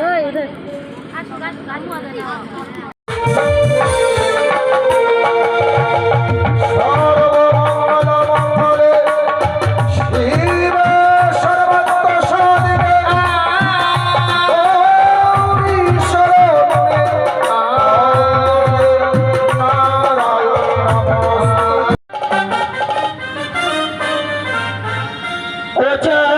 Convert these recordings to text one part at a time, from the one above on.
ওই উধর সর্বমঙ্গলমঙ্গলে শিবে সর্বত্রসাদিনে গৌরী শরণে নারায়ণ নমস্তে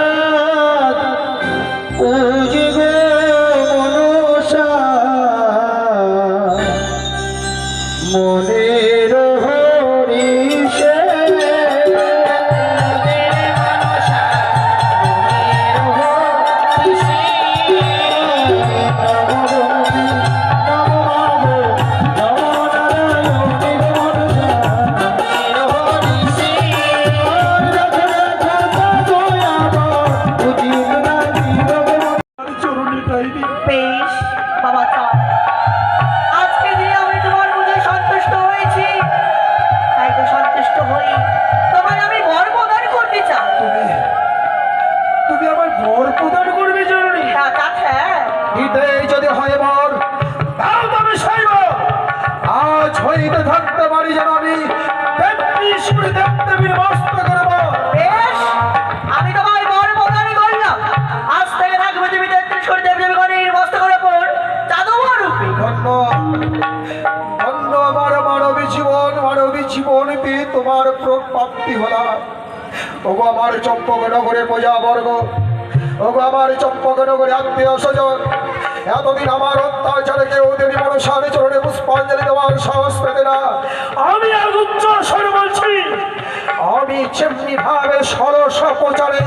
বেশ বাবা চল। আজকে দিয়ে আমি তোমার বুঝে সন্তুষ্ট হয়েছি। তাই তো সন্তুষ্ট হই। তোমায় আমি বর প্রদান করতে চাই। তুমি আমার বর প্রদান করবে জরুরি টাকা হ্যাঁ। হৃদয়ে যদি হয় বর তাও তবে সইব। আজ হইতে থাকতে পারি যেন আমি তেত্রিশ কোটি দেবদেবীর বস্ত্র ধন্য আমার মানবী জীবন মানবী জীবন পেয়ে তোমার প্রাপ্তি হলাম। ওগো আমার চম্পক নগরের প্রজা বর্গ ওগো আমার চম্পক নগরে আত্মীয় স্বজন, এতদিন আমার অত্যাচারে কেউ দেবী মনসার চরণে পুষ্পাঞ্জলি দেওয়ার সাহস পেতে না। আমি এক উচ্চ স্বর বলছি, আমি যেমনি ভাবে সরস প্রচারে